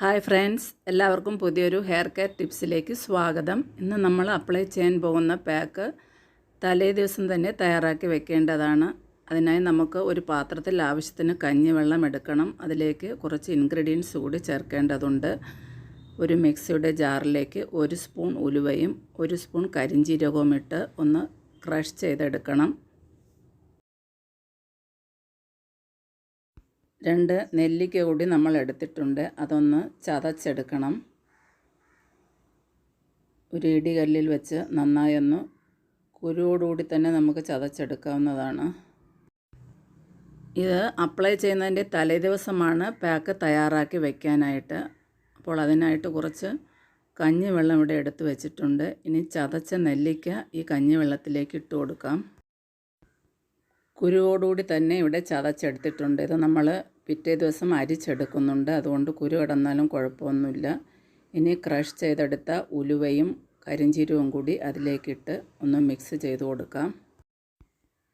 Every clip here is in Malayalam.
ഹായ് ഫ്രണ്ട്സ് എല്ലാവർക്കും പുതിയൊരു ഹെയർ കെയർ ടിപ്സിലേക്ക് സ്വാഗതം. ഇന്ന് നമ്മൾ അപ്ലൈ ചെയ്യാൻ പോകുന്ന പാക്ക് തലേ ദിവസം തന്നെ തയ്യാറാക്കി വെക്കേണ്ടതാണ്. അതിനായി നമുക്ക് ഒരു പാത്രത്തിൽ ആവശ്യത്തിന് കഞ്ഞിവെള്ളം എടുക്കണം. അതിലേക്ക് കുറച്ച് ഇൻഗ്രീഡിയൻസ് കൂടി ചേർക്കേണ്ടതുണ്ട്. ഒരു മിക്സിയുടെ ജാറിലേക്ക് ഒരു സ്പൂൺ ഉലുവയും ഒരു സ്പൂൺ കരിഞ്ജീരകവും ഇട്ട് ഒന്ന് ക്രഷ് ചെയ്തെടുക്കണം. രണ്ട് നെല്ലിക്ക കൂടി നമ്മൾ എടുത്തിട്ടുണ്ട്. അതൊന്ന് ചതച്ചെടുക്കണം. ഒരു ഇടികല്ലിൽ വെച്ച് നന്നായൊന്ന് കുരുവോടുകൂടി തന്നെ നമുക്ക് ചതച്ചെടുക്കാവുന്നതാണ്. ഇത് അപ്ലൈ ചെയ്യുന്നതിന്റെ തലേദിവസമാണ് പാക്ക് തയ്യാറാക്കി വയ്ക്കാനായിട്ട് അപ്പോൾ അതിനായിട്ട് കുറച്ച് കഞ്ഞിവെള്ളം ഇവിടെ എടുത്ത് വെച്ചിട്ടുണ്ട്. ഇനി ചതച്ച നെല്ലിക്ക ഈ കഞ്ഞിവെള്ളത്തിലേക്ക് ഇട്ട് കൊടുക്കാം. കുരുവോടുകൂടി തന്നെ ഇവിടെ ചതച്ചെടുത്തിട്ടുണ്ട്. ഇത് നമ്മൾ പിറ്റേ ദിവസം അരിച്ചെടുക്കുന്നുണ്ട്. അതുകൊണ്ട് കുരു കിടന്നാലും കുഴപ്പമൊന്നുമില്ല. ഇനി ക്രഷ് ചെയ്തെടുത്ത ഉലുവയും കരിഞ്ചീരവും കൂടി അതിലേക്കിട്ട് ഒന്ന് മിക്സ് ചെയ്ത് കൊടുക്കാം.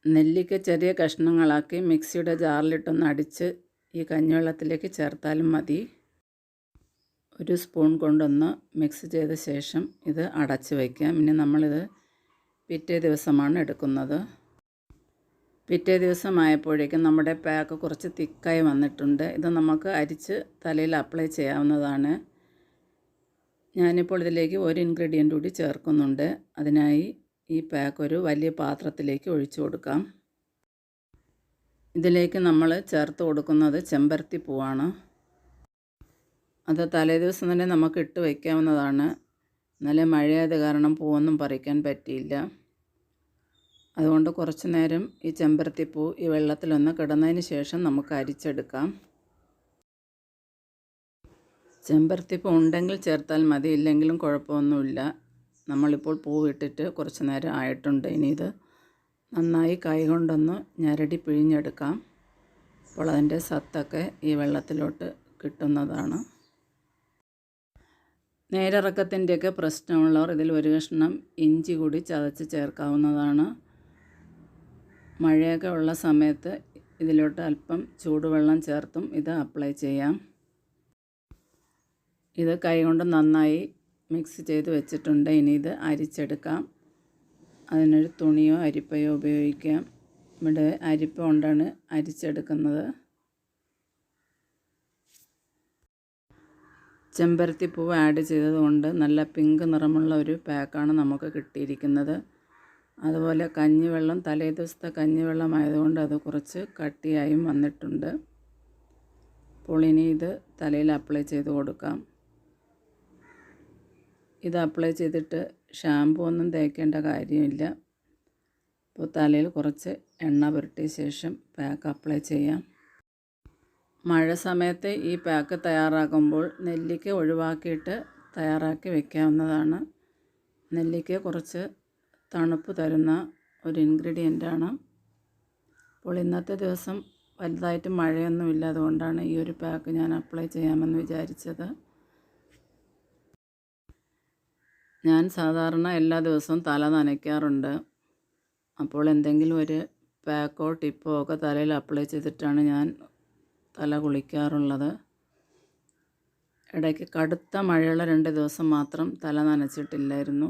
നെല്ലിക്ക ചെറിയ കഷ്ണങ്ങളാക്കി മിക്സിയുടെ ജാറിലിട്ടൊന്ന് അടിച്ച് ഈ കഞ്ഞിവെള്ളത്തിലേക്ക് ചേർത്താലും മതി. ഒരു സ്പൂൺ കൊണ്ടൊന്ന് മിക്സ് ചെയ്ത ശേഷം ഇത് അടച്ച് വയ്ക്കാം ഇനി നമ്മളിത് പിറ്റേ ദിവസമാണ് എടുക്കുന്നത്. പിറ്റേ ദിവസമായപ്പോഴേക്കും നമ്മുടെ പാക്ക് കുറച്ച് തിക്കായി വന്നിട്ടുണ്ട്. ഇത് നമുക്ക് അരിച്ച് തലയിൽ അപ്ലൈ ചെയ്യാവുന്നതാണ്. ഞാനിപ്പോൾ ഇതിലേക്ക് ഒരു ഇൻഗ്രീഡിയന്റ് കൂടി ചേർക്കുന്നുണ്ട്. അതിനായി ഈ പാക്ക് ഒരു വലിയ പാത്രത്തിലേക്ക് ഒഴിച്ചു കൊടുക്കാം. ഇതിലേക്ക് നമ്മൾ ചേർത്ത് കൊടുക്കുന്നത് ചെമ്പരത്തി പൂവാണ്. അത് തലേ ദിവസം തന്നെ നമുക്ക് ഇട്ട് വയ്ക്കാവുന്നതാണ് നല്ല മഴയായത് കാരണം പൂവൊന്നും പറിക്കാൻ പറ്റിയില്ല. അതുകൊണ്ട് കുറച്ച് നേരം ഈ ചെമ്പരത്തിപ്പൂ ഈ വെള്ളത്തിലൊന്ന് കിടന്നതിന് ശേഷം നമുക്ക് അരിച്ചെടുക്കാം. ചെമ്പരത്തിപ്പൂ ഉണ്ടെങ്കിൽ ചേർത്താൽ മതി ഇല്ലെങ്കിലും കുഴപ്പമൊന്നുമില്ല. നമ്മളിപ്പോൾ പൂവിട്ടിട്ട് കുറച്ച് നേരം ആയിട്ടുണ്ട്. ഇനി ഇത് നന്നായി കൈകൊണ്ടൊന്ന് ഞരടി പിഴിഞ്ഞെടുക്കാം. അപ്പോൾ അതിന്റെ സത്തൊക്കെ ഈ വെള്ളത്തിലോട്ട് കിട്ടുന്നതാണ്. നേരിറക്കത്തിന്റെയൊക്കെ പ്രശ്നമുള്ളവർ ഇതിൽ ഒരു കഷ്ണം ഇഞ്ചി കൂടി ചതച്ച് ചേർക്കാവുന്നതാണ്. മഴയൊക്കെ ഉള്ള സമയത്ത് ഇതിലോട്ട് അല്പം ചൂടുവെള്ളം ചേർത്തും ഇത് അപ്ലൈ ചെയ്യാം. ഇത് കൈകൊണ്ട് നന്നായി മിക്സ് ചെയ്ത് വെച്ചിട്ടുണ്ട്. ഇനി ഇത് അരിച്ചെടുക്കാം. അതിനൊരു തുണിയോ അരിപ്പയോ ഉപയോഗിക്കാം. ഇവിടെ അരിപ്പ കൊണ്ടാണ് അരിച്ചെടുക്കുന്നത്. ചെമ്പരത്തിപ്പൂവ് ആഡ് ചെയ്തതുകൊണ്ട് നല്ല പിങ്ക് നിറമുള്ള ഒരു പാക്കാണ് നമുക്ക് കിട്ടിയിരിക്കുന്നത്. അതുപോലെ കഞ്ഞിവെള്ളം തലേ ദിവസത്തെ കഞ്ഞിവെള്ളമായതുകൊണ്ട് അത് കുറച്ച് കട്ടിയായും വന്നിട്ടുണ്ട്. പുളിനി ഇത് തലയിൽ അപ്ലൈ ചെയ്ത് കൊടുക്കാം. ഇത് അപ്ലൈ ചെയ്തിട്ട് ഷാമ്പു ഒന്നും തേക്കേണ്ട കാര്യമില്ല. അപ്പോൾ തലയിൽ കുറച്ച് എണ്ണ പുരട്ടിയ ശേഷം പാക്ക് അപ്ലൈ ചെയ്യാം. മഴ സമയത്ത് ഈ പാക്ക് തയ്യാറാക്കുമ്പോൾ നെല്ലിക്ക ഒഴിവാക്കിയിട്ട് തയ്യാറാക്കി വെക്കാവുന്നതാണ്. നെല്ലിക്ക കുറച്ച് തണുപ്പ് തരുന്ന ഒരു ഇൻഗ്രീഡിയന്റാണ്. അപ്പോൾ ഇന്നത്തെ ദിവസം വലുതായിട്ട് മഴയൊന്നും അതുകൊണ്ടാണ് ഈ ഒരു പാക്ക് ഞാൻ അപ്ലൈ ചെയ്യാമെന്ന് വിചാരിച്ചത്. ഞാൻ സാധാരണ എല്ലാ ദിവസവും തല നനയ്ക്കാറുണ്ട്. അപ്പോൾ എന്തെങ്കിലും ഒരു പാക്കോ ടിപ്പോ ഒക്കെ തലയിൽ അപ്ലൈ ചെയ്തിട്ടാണ് ഞാൻ തല കുളിക്കാറുള്ളത്. ഇടയ്ക്ക് കടുത്ത മഴയുള്ള രണ്ട് ദിവസം മാത്രം തല നനച്ചിട്ടില്ലായിരുന്നു.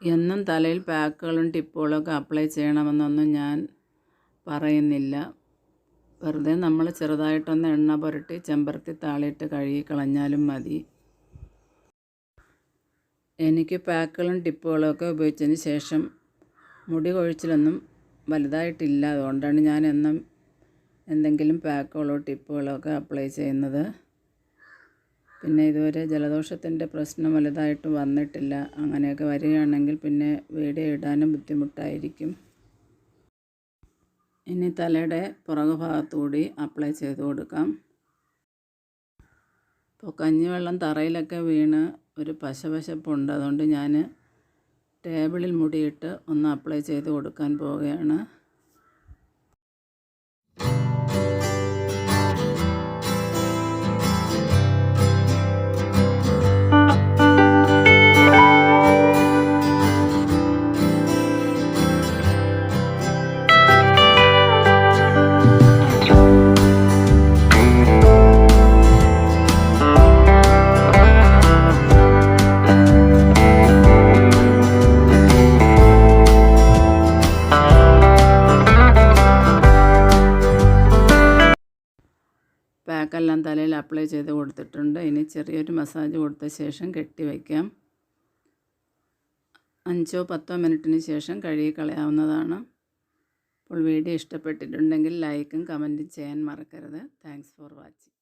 എന്നും തലയിൽ പാക്കുകളും ടിപ്പുകളും ഒക്കെ അപ്ലൈ ചെയ്യണമെന്നൊന്നും ഞാൻ പറയുന്നില്ല. വെറുതെ നമ്മൾ ചെറുതായിട്ടൊന്ന് എണ്ണ പുരട്ടി ചെമ്പരത്തി താളിയിട്ട് കഴുകി കളഞ്ഞാലും മതി. എനിക്ക് പാക്കുകളും ടിപ്പുകളും ഒക്കെ ഉപയോഗിച്ചതിന് ശേഷം മുടി കൊഴിച്ചിലൊന്നും വലുതായിട്ടില്ല. അതുകൊണ്ടാണ് ഞാൻ എന്നും എന്തെങ്കിലും പാക്കുകളോ ടിപ്പുകളോ ഒക്കെ അപ്ലൈ ചെയ്യുന്നത്. പിന്നെ ഇതുവരെ ജലദോഷത്തിന്റെ പ്രശ്നം വലുതായിട്ട് വന്നിട്ടില്ല. അങ്ങനെയൊക്കെ വരികയാണെങ്കിൽ പിന്നെ വീഡിയോ ഇടാനും ബുദ്ധിമുട്ടായിരിക്കും. ഇനി തലയുടെ പുറകു ഭാഗത്തുകൂടി അപ്ലൈ ചെയ്ത് കൊടുക്കാം. ഇപ്പോൾ കഞ്ഞിവെള്ളം തറയിലൊക്കെ വീണ് ഒരു പശപശപ്പുണ്ട്. അതുകൊണ്ട് ഞാൻ ടേബിളിൽ മുടിയിട്ട് ഒന്ന് അപ്ലൈ ചെയ്ത് കൊടുക്കാൻ പോവുകയാണ്. അപ്ലൈ ചെയ്ത് കൊടുത്തിട്ടുണ്ട്. ഇനി ചെറിയൊരു മസാജ് കൊടുത്ത ശേഷം കെട്ടി വയ്ക്കാം. അഞ്ചോ പത്തോ മിനിറ്റിന് ശേഷം കഴുകി കളയാവുന്നതാണ്. അപ്പോൾ വീഡിയോ ഇഷ്ടപ്പെട്ടിട്ടുണ്ടെങ്കിൽ ലൈക്കും കമന്റും ചെയ്യാൻ മറക്കരുത്. Thanks for watching.